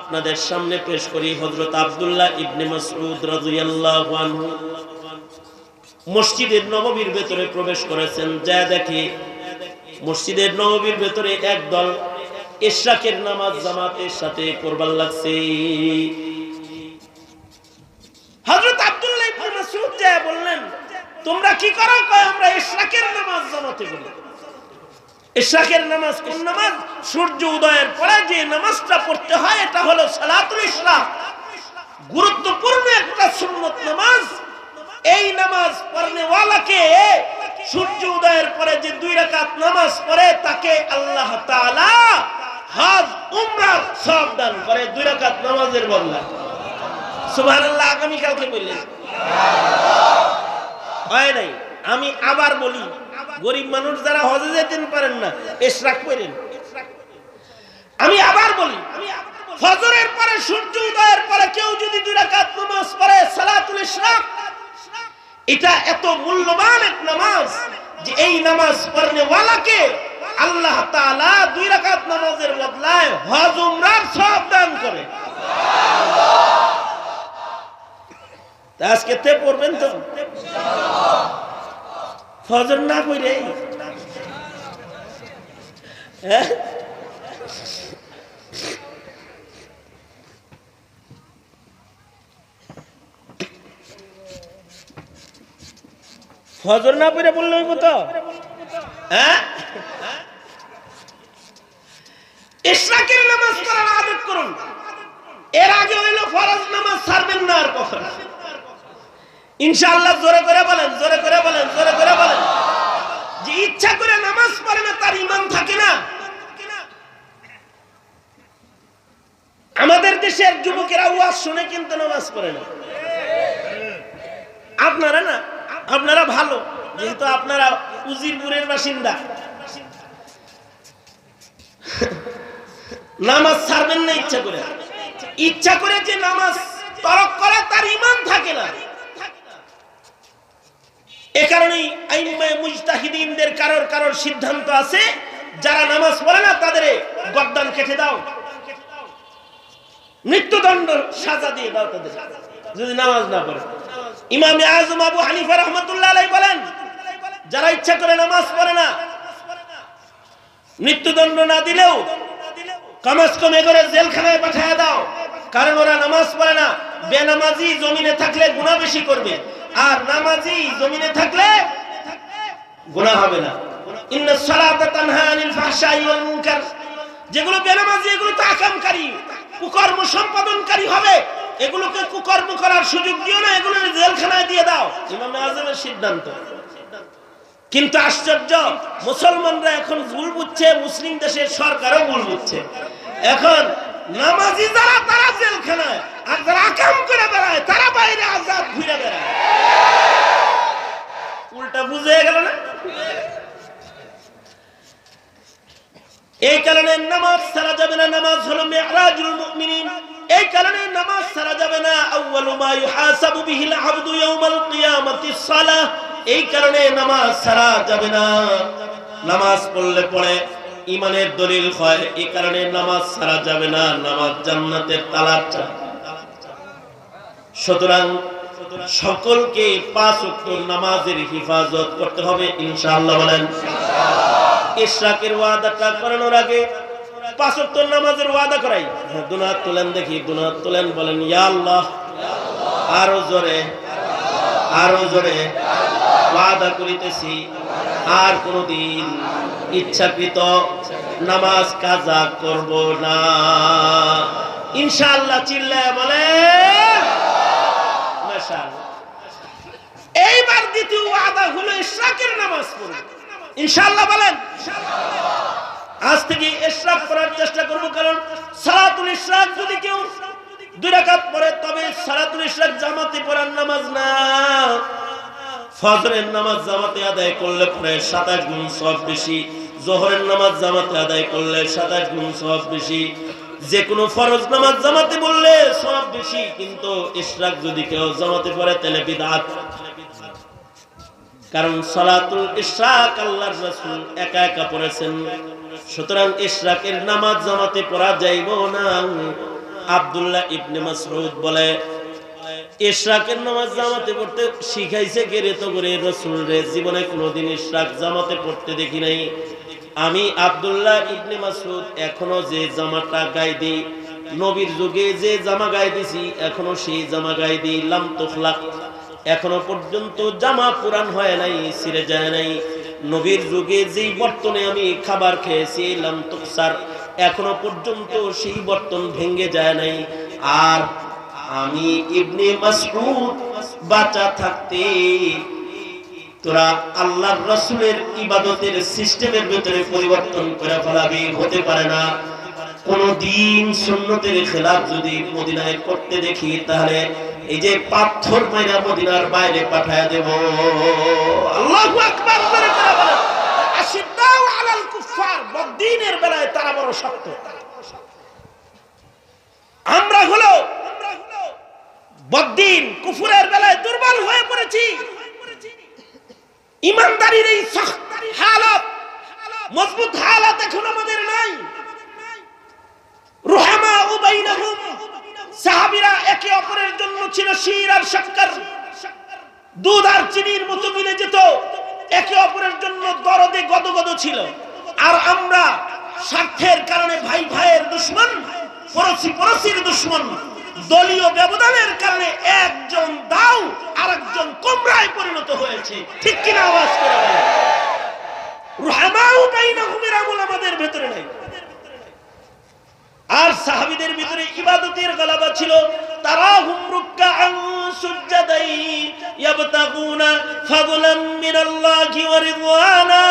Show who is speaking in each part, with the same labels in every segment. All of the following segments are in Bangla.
Speaker 1: আপনাদের সামনে পেশ করি হজরত আব্দুল্লাহ ইবনে মাসউদ রাদিয়াল্লাহু মসজিদের নববীর ভেতরে প্রবেশ করেছেন। যা দেখি মসজিদের নববীর ভেতরে একদল ইশরাকের নামাজ জামাতের সাথে করবার লাগছে। হযরত আব্দুল্লাহ ইবনে মাসউদ যা বললেন, তোমরা কি করো? কয়, আমরা ইশরাকের নামাজ জামাতে করি ইশরাকের নামাজ কোন নামাজ? সূর্য উদয়ের পরে যে নামাজটা পড়তে হয়, এটা হলো সালাতুল ইশরাক। গুরুত্বপূর্ণ একটা সুন্নত নামাজ। এই নামাজ পড়নে ওয়ালাকে সূর্য উদয়ের পরে যে দুই রাকাত নামাজ পড়ে, তাকে আল্লাহ তাআলা হজ উমরার সব দান করে দুই রাকাত নামাজের বদলা। সুবহানাল্লাহ আগামী কালকে বললেন। হয় নাই? আমি আবার বলি গরিব মানুষ যারা হজে যেতেন পারেন না, এশরাক করেন আমি আবার বলি আমি ফজরের পরে সূর্য উদয়ের পরে কেউ যদি দুই রাকাত নামাজ পড়ে, সালাতুল ইশরাক, এটা এত মূল্যবান এক নামাজ যে এই নামাজ পড়নে ওয়ালাকে আল্লাহ তাআলা দুই রাকাত নামাজের বদলায় হজ উমরার সব দান করে। আজকে তে পড়বেন তো? ফজর না পড়ে হ্যাঁ? ফজর না পড়ে বললে হইব তো? হ্যাঁ? নামাজ পড়ার আদত করুন। এর আগে হইল ফরজ নামাজ ছাড়বেন না আর কখনো। ইনশাআল্লাহ জোরে করে বলেন, জোরে করে বলেন, জোরে করে বলেন। যে ইচ্ছা করে নামাজ পড়ে না, তার ইমান থাকে না। আমাদের দেশের যুবকেরা ওয়াজ শুনে কিন্তু নামাজ পড়ে না। আপনারা না, আপনারা ভালো, যেহেতু আপনারা উজিরপুরের বাসিন্দা। নামাজ ছাড়বেন না ইচ্ছা করে। ইচ্ছা করে যে নামাজ তরক করে তার ইমান থাকে না এ কারণেই আইম্মায়ে মুজতাহিদিনদের কারোর কারোর সিদ্ধান্ত আছে? যারা নামাজ পড়ে না, তাদের গর্দান কেটে দাও। মৃত্যুদণ্ড সাজা দিয়ে দাও তাদের। যদি নামাজ না পড়ে। ইমামে আজম আবু হানিফা রহমতুল্লাহ আলাই বলেন, যারা ইচ্ছা করে নামাজ পড়ে না, মৃত্যুদণ্ড না দিলেও কমাস কমে করে জেলখানায় পাঠায় দাও। কারণ ওরা নামাজ পড়ে না। বেনামাজি জমিনে থাকলে গুণা বেশি করবে। আর নামাজি জমিনে থাকলে গুনাহ হবে না। ইন্না সালাতা তানহা আনিল ফাহশাই ওয়াল মুনকার। যেগুলো বেনামাজি, এগুলো তো আকামকারী, কুকর্ম সম্পাদনকারী হবে। এগুলোকে কুকর্ম করার সুযোগ দিও না এগুলো জেলখানায় দিয়ে দাও। ইমাম আজমের সিদ্ধান্ত। কিন্তু আশ্চর্য, মুসলমানরা এখন ভুল বুঝছে, মুসলিম দেশের সরকারও ভুল বুঝছে। এখন নামাজি যারা, তারা জেলখানায় আর যারা আকাম করে বেড়ায় তারা বাইরে আজাদ ঘুরে বেড়ায় উল্টা বুঝে গেল না এই কারণে নামাজ ছাড়া যাবে না, নামাজ হলো মিরাজুল মুমিনিন। এই কারণে নামাজ ছাড়া যাবে না। আউয়ালু মা ইউহাসাবু বিহিল আবদু ইয়াউমাল কিয়ামাতিস সালাহ এই কারণে নামাজ ছাড়া যাবে না। নামাজ পড়লে পড়ে ইমানের দলিল হয়, এই কারণে নামাজ ছাড়া যাবে না। নামাজ জান্নাতের তালার চাবি। সুতরাং সকলকে পাঁচ ওয়াক্ত নামাজের হিফাজত করতে হবে, ইনশাআল্লাহ বলেন। ইশরাকের ওয়াদাটা করানোর আগে পাঁচ ওয়াক্ত নামাজের ওয়াদা করাই। হ্যাঁ দুনাত তোলেন দেখি দুনাত বলেন, ইয়া আল্লাহ। আরও জোরে আরও জোরে ওয়াদা করিতেছি, আর কোনদিন ইচ্ছাকৃত নামাজ কাজা করব না। ইনশাআল্লাহ চিল্লায় বলে মাশাআল্লাহ এইবার দ্বিতীয় ওয়াদা হলো ইশরাকের নামাজ পড়ব ইনশাআল্লাহ বলেন। আজ থেকে ইশরাক করার চেষ্টা করব, কারণ সালাতুল ইশরাক যদি কেউ দুই রাকাত পড়ে, তবে সালাতুল ইশরাক জামাতে পড়ার নামাজ না। ফজরের নামাজ জামাতে আদায় করলে পরে সাতাশ গুণ সব বেশি, জোহরের নামাজ জামাতে আদায় করলে সাতাশ গুণ সব বেশি। যে কোনো ফরজ নামাজ জামাতে বললে সব বেশি, কিন্তু ইশরাক যদি কেউ জামাতে পড়ে, তাহলে বিদাত। কারণ সালাতুল ইশরাক আল্লাহর রাসূল একা একা পড়েছেন। সুতরাং ইশরাকের নামাজ জামাতে পড়া যাইব না। আব্দুল্লাহ ইবনে মাসউদ বলে, ইশরাকের নামাজ জামাতে পড়তে শিখাইছে কে রে তো করে? রসুল রে, জীবনে কোনোদিন ইশরাক জামাতে পড়তে দেখি নাই। আমি আব্দুল্লাহ ইবনে মাসুদ এখনও যে জামাটা গায়ে দিই নবীর যুগে যে জামা গায়ে দিছি এখনও সেই জামা গায়ে দিই লাম তুখলাক। এখনও পর্যন্ত জামা পুরান হয় নাই, ছিঁড়ে যায় নাই। নবীর যুগে যেই বর্তনে আমি খাবার খেয়েছি, লাম তুকসার এখনও পর্যন্ত সেই বর্তন ভেঙে যায় নাই। আর আমি ইবনে মাসউদ বাঁচা থাকতে তোরা আল্লাহর রসুলের ইবাদতের সিস্টেমের ভিতরে পরিবর্তন করে ফেলাবি, হতে পারে না। কোন দিন সুন্নতের খেলাফ যদি মদিনায় করতে দেখি, তাহলে এই যে পাথর মাইরা মদিনার বাইরে পাঠায় দেব। আমরা হলো বদ্দিন কুফুরের বেলায় দুর্বল হয়ে পড়েছি। ইমানদারির এই হালত, মজবুত হালত এখন আমাদের নাই। রুহামা ও বাইনাহুম সাহাবীরা একে অপরের জন্য ছিল শির আর শক্কর দুধ আর চিনির মতো মিলে যেত, একে অপরের জন্য দরদে গদগদ ছিল। আর আমরা স্বার্থের কারণে ভাই ভাইয়ের দুশ্মন, পড়োশি পড়োশির দুশ্মন, দলীয় ব্যবধানের কারণে একজন দাও আর একজন কোমরায় হয়েছে ঠিক কিনা আওয়াজ করে আমল আমাদের ভেতরে নাই। আর সাহাবিদের ভিতরে ইবাদতের গলাবা ছিল, তারা সুজ্জাদাই ইয়াবতাগুনা মিনাল্লাহি ওয়া রিদওয়ানা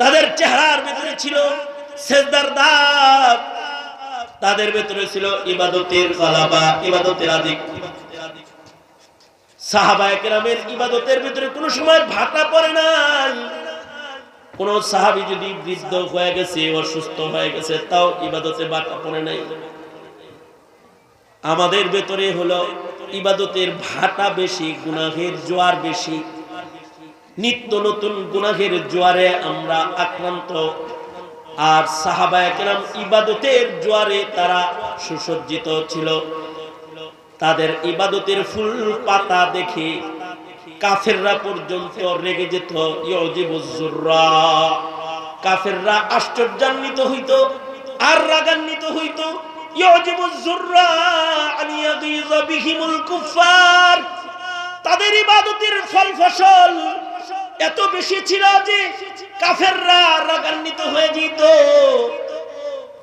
Speaker 1: তাদের চেহারার ভিতরে ছিল সেজদার দাগ। তাদের ভিতরে ছিল ইবাদতের গলাবা ইবাদতের আদিক। সাহাবায়ে কেরামের ইবাদতের ভিতরে কোনো সময় ভাটা পড়ে নাই। কোন সাহাবী যদি বৃদ্ধ হয়ে গেছে, অসুস্থ হয়ে গেছে, তাও ইবাদতে ভাটা পড়ে নাই। আমাদের ভেতরে হলো ইবাদতের ভাটা বেশি, গুনাহের জোয়ার বেশি। নিত্য নতুন গুনাহের জোয়ারে আমরা আক্রান্ত। আর সাহাবায়ে কেরাম ইবাদতের জোয়ারে তারা সুসজ্জিত ছিল। তাদের ইবাদতের ফুল পাতা দেখে কাফেররা পর্যন্ত রেগে যেত। কাফেররা আশ্চর্যান্বিত হইত আর রাগান্বিত হইত। তাদের ইবাদতের ফল ফসল এত বেশি ছিল যে কাফেররা রাগান্বিত হয়ে যেত।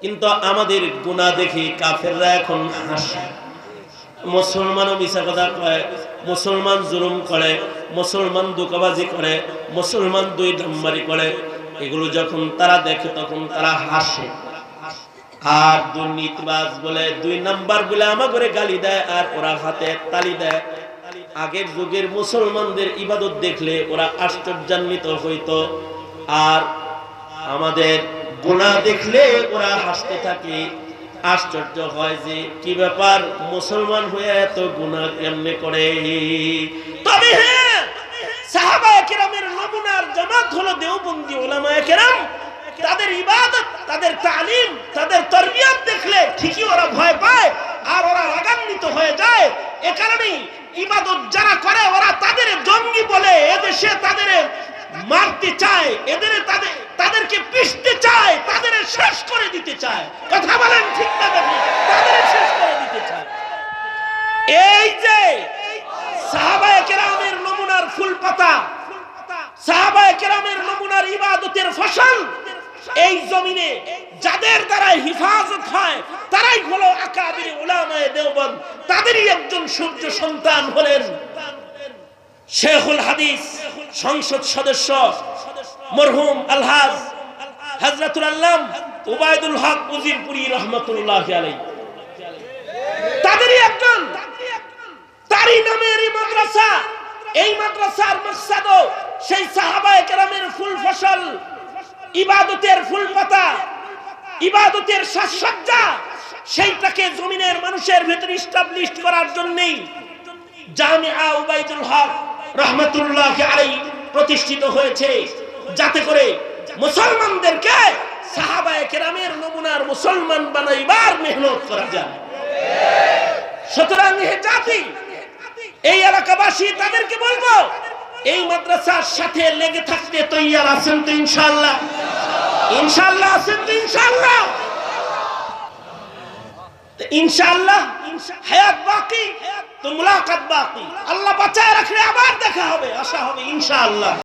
Speaker 1: কিন্তু আমাদের গুনাহ দেখে কাফেররা এখন হাসে। মুসলমানও মিশা কথা কয়, মুসলমান জুলুম করে, মুসলমান দোকাবাজি করে, মুসলমান দুই নাম্বারি করে। এগুলো যখন তারা দেখে তখন তারা হাসে। আর দুর্নীতিবাজ বলে দুই নাম্বার বলে আমা করে গালি দেয় আর ওরা হাতে তালি দেয়। আগের যুগের মুসলমানদের ইবাদত দেখলে ওরা আশ্চর্যান্বিত হইতো। আর আমাদের গুনাহ দেখলে ওরা হাসতে থাকে। আশ্চর্য হয় যে কি ব্যাপার, মুসলমান হয়ে এত গুনাহ কেমনে করে? তবে হ্যাঁ জামাত হলো তাদের ইবাদত, তাদের তালিম, তাদের দেখলে ঠিকই ওরা ভয় পায় আর ওরা ইবাদত যারা করে, ওরা তাদের জঙ্গি বলে। এদেশে তাদের মারতে চায়, এদের তাদের, তাদেরকে পিষতে চায়, তাদের শেষ করে দিতে চায়। কথা বলেন ঠিক না তাদের শেষ করে দিতে চায়। এই যে সাহাবায়ে কেরামের নমুনার ফুল পাতা, সাহাবায়ে কেরামের নমুনার ইবাদতের ফসল, এই জমিনে যাদের দ্বারা হিফাজত হয়, তারাই হলো আকাবির উলামায়ে দেওবন্দ। তাদেরই একজন সূর্য সন্তান হলেন শেখুল হাদিস। সংসদ সদস্য মরহুম আলহাজ হজরতুল আল্লাম উবায়দুল হক উজিরপুরি রহমতুল্লাহ আলাই তাদেরই একজন। তারই নামের মাদ্রাসা। এই মাদ্রাসার মকসাদ সেই সাহাবায়ে কেরামের ফুল ফসল, ইবাদতের ফুল পাতা, ইবাদতের সাজসজ্জা, সেইটাকে জমিনের মানুষের ভেতরে স্টাবলিশ করার জন্যই জামিয়া উবাইদুল হক রহমতুল্লাহ আলাই প্রতিষ্ঠিত হয়েছে। যাতে করে মুসলমানদেরকে সাহাবায়ে কেরামের নমুনার মুসলমান বানাইবার মেহনত করা যায়। সুতরাং হে জাতি, এই এলাকাবাসী, তাদেরকে বলব, এই মাদ্রাসার সাথে লেগে থাকতে তৈয়ার আছেন তো ইনশাআল্লাহ? ইনশাআল্লাহ আছেন তো ইনশাআল্লাহ? তো ইনশাআল্লাহ, হায়াত বাকি, তো মুলাকাত বাকি। আল্লাহ বাঁচায় রাখলে আবার দেখা হবে, আশা হবে, ইনশাআল্লাহ।